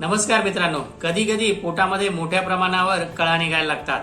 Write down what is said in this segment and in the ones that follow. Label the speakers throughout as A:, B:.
A: नमस्कार मित्रांनो कधी कधी पोटामध्ये मोठ्या प्रमाणावर कळा निघायला लागतात.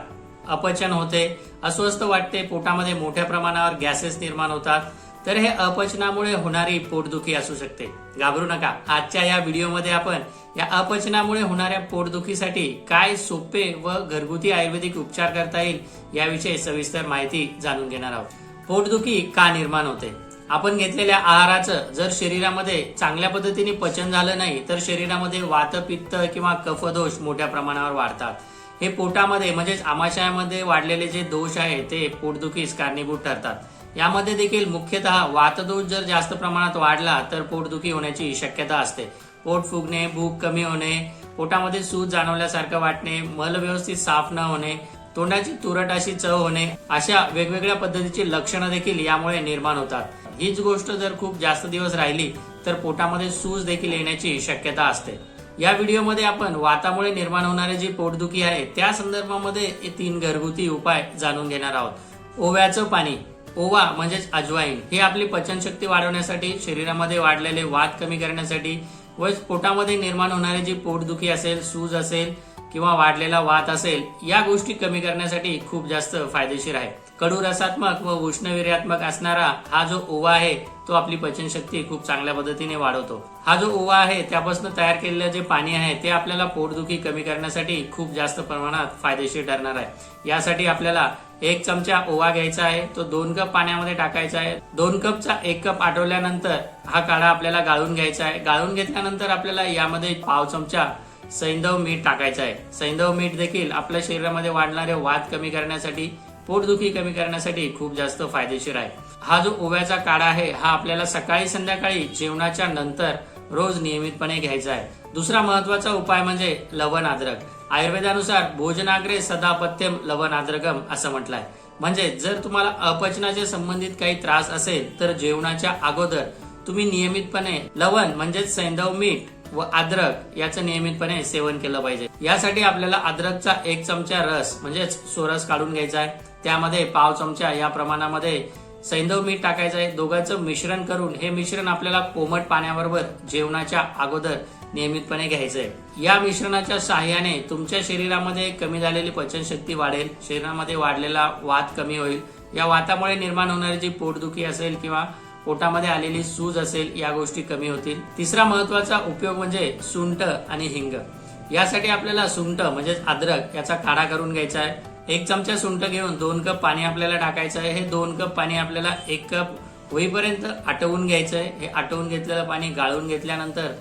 A: अपचन होते अस्वस्थ वाटते पोटामध्ये मोठ्या प्रमाणावर गॅसेस निर्माण होतात. तर हे अपचनामुळे होणारी पोटदुखी असू शकते. घाबरू नका. आजच्या या व्हिडिओमध्ये आपण या अपचनामुळे होणाऱ्या पोटदुखीसाठी काय सोपे व घरगुती आयुर्वेदिक उपचार करता येईल याविषयी सविस्तर माहिती जाणून घेणार आहोत. पोटदुखी का निर्माण होते? आपण घेतलेल्या आहाराचं जर शरीरामध्ये चांगल्या पद्धतीने पचन झालं नाही तर शरीरामध्ये वातपित्त किंवा कफदोष मोठ्या प्रमाणावर वाढतात. हे पोटामध्ये म्हणजेच आमाशयामध्ये वाढलेले जे दोष आहे ते पोटदुखीस कारणीभूत ठरतात. यामध्ये देखील मुख्यतः वातदोष जर जास्त प्रमाणात वाढला तर पोटदुखी होण्याची शक्यता असते. पोट फुगणे भूक कमी होणे पोटामध्ये सूज जाणवल्यासारखं वाटणे मल व्यवस्थित साफ न होणे तोंडाची तुरट अशी चव होणे अशा वेगवेगळ्या पद्धतीची लक्षणं देखील यामुळे निर्माण होतात. हीच गोष्ट जर खूप जास्त दिवस राहिली तर पोटामध्ये सूज देखील येण्याची शक्यता असते. या व्हिडिओमध्ये आपण वातामुळे निर्माण होणारी जी पोटदुखी आहे त्या संदर्भामध्ये हे तीन घरगुती उपाय जाणून घेणार आहोत. ओव्याचं पाणी ओवा म्हणजेच अजवाईन हे आपली पचनशक्ती वाढवण्यासाठी शरीरामध्ये वाढलेले वाद कमी करण्यासाठी व पोटामध्ये निर्माण होणारे जी पोटदुखी असेल सूज असेल किंवा वाढलेला वात असेल या गोष्टी कमी करण्यासाठी खूप जास्त फायदेशीर आहे. कडू रसात्मक व उष्णवीर्यात्मक असणारा हा जो ओवा आहे तो आपली पचनशक्ती खूप चांगल्या पद्धतीने वाढवतो. हा जो ओवा आहे त्यापासून तयार केलेलं जे पाणी आहे ते आपल्याला पोटदुखी कमी करण्यासाठी खूप जास्त प्रमाणात फायदेशीर ठरणार आहे. यासाठी आपल्याला एक चमचा ओवा घ्यायचा आहे तो दोन कप पाण्यामध्ये टाकायचा आहे. दोन कपचा एक कप आठवल्यानंतर हा काढा आपल्याला गाळून घ्यायचा आहे. गाळून घेतल्यानंतर आपल्याला यामध्ये पाव चमचा सैंधव मीठ टाकायचं आहे. सैंधव मीठ देखील आपल्या शरीरामध्ये वाढणारे वात कमी करण्यासाठी पोटदुखी कमी करण्यासाठी खूप जास्त फायदेशीर आहे. हा जो ओव्याचा काढा आहे हा आपल्याला सकाळी संध्याकाळी जेवणाच्या नंतर रोज नियमितपणे घ्यायचा आहे. दुसरा महत्त्वाचा उपाय म्हणजे लवण अद्रक. आयुर्वेदानुसार भोजनाग्रे सदापत्यम लवण अद्रकम असं म्हटलंय. म्हणजे जर तुम्हाला अपचनाचे संबंधित काही त्रास असेल तर जेवणाच्या अगोदर तुम्ही नियमितपणे लवण म्हणजेच सैंधव मीठ व अद्रक याचं नियमितपणे सेवन केलं पाहिजे. यासाठी आपल्याला अद्रकचा एक चमचा रस म्हणजेच सोरस काढून घ्यायचा आहे. त्यामध्ये पाव चमचा या प्रमाणामध्ये सैंधव मीठ टाकायचं आहे. दोघांचं मिश्रण करून हे मिश्रण आपल्याला कोमट पाण्याबरोबर जेवणाच्या अगोदर नियमितपणे घ्यायचं आहे. या मिश्रणाच्या सहाय्याने तुमच्या शरीरामध्ये कमी झालेली पचनशक्ती वाढेल. शरीरामध्ये वाढलेला वात कमी होईल. या वातामुळे निर्माण होणारी जी पोटदुखी असेल किंवा पोटामध्ये आलेली सूज असेल या गोष्टी कमी होतील. तिसरा महत्त्वाचा उपयोग म्हणजे सुंट आणि हिंग. यासाठी आपल्याला सुंठ म्हणजेच अद्रक याचा काढा करून घ्यायचा आहे. एक चमचा सुंठ घेऊन दोन कप पाणी आपल्याला टाकायचं आहे. हे दोन कप पाणी आपल्याला एक कप होईपर्यंत आटवून घ्यायचं आहे. हे आटवून घेतलेलं पाणी गाळून घेतल्यानंतर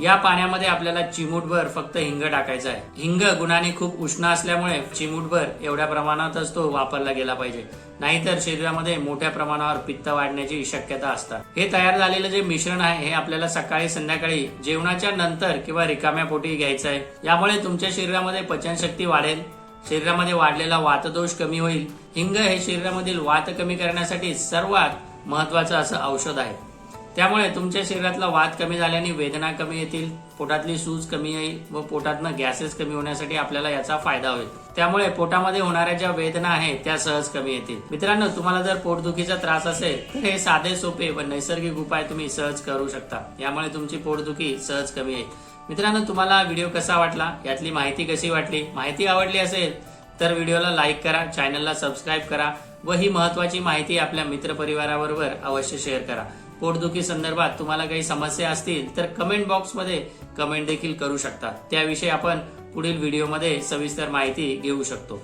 A: या पाण्यामध्ये आपल्याला चिमूटभर फक्त हिंग टाकायचं आहे. हिंग गुणाने खूप उष्ण असल्यामुळे चिमूटभर एवढ्या प्रमाणातच तो वापरला गेला पाहिजे. नाहीतर शरीरामध्ये मोठ्या प्रमाणावर पित्त वाढण्याची शक्यता असतात. हे तयार झालेलं जे मिश्रण आहे हे आपल्याला सकाळी संध्याकाळी जेवणाच्या नंतर किंवा रिकाम्या पोटी घ्यायचं आहे. यामुळे तुमच्या शरीरामध्ये पचनशक्ती वाढेल. शरीरामध्ये वाढलेला वातदोष कमी होईल. हिंग हे शरीरामधील वात कमी करण्यासाठी सर्वात महत्वाचं असं औषध आहे. त्यामुळे तुमच्या शरीरातला वाद कमी झाल्याने वेदना कमी येतील पोटातली सूज कमी येईल व पोटातनं गॅसेस कमी होण्यासाठी आपल्याला याचा फायदा होईल. त्यामुळे पोटामध्ये होणाऱ्या ज्या वेदना आहेत त्या सहज कमी येतील. मित्रांनो तुम्हाला जर पोटदुखीचा त्रास असेल तर हे साधे सोपे व नैसर्गिक उपाय तुम्ही सहज करू शकता. यामुळे तुमची पोटदुखी सहज कमी येईल. मित्रांनो तुम्हाला व्हिडिओ कसा वाटला? यातली माहिती कशी वाटली? माहिती आवडली असेल तर व्हिडिओला लाईक करा चॅनलला सबस्क्राईब करा व ही महत्वाची माहिती आपल्या मित्रपरिवाराबरोबर अवश्य शेअर करा. पोटदुखी संदर्भात तुम्हाला काही समस्या असतील तर कमेंट बॉक्समध्ये कमेंट देखील करू शकता. त्याविषयी आपण पुढील व्हिडिओमध्ये सविस्तर माहिती घेऊ शकतो.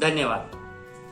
A: धन्यवाद.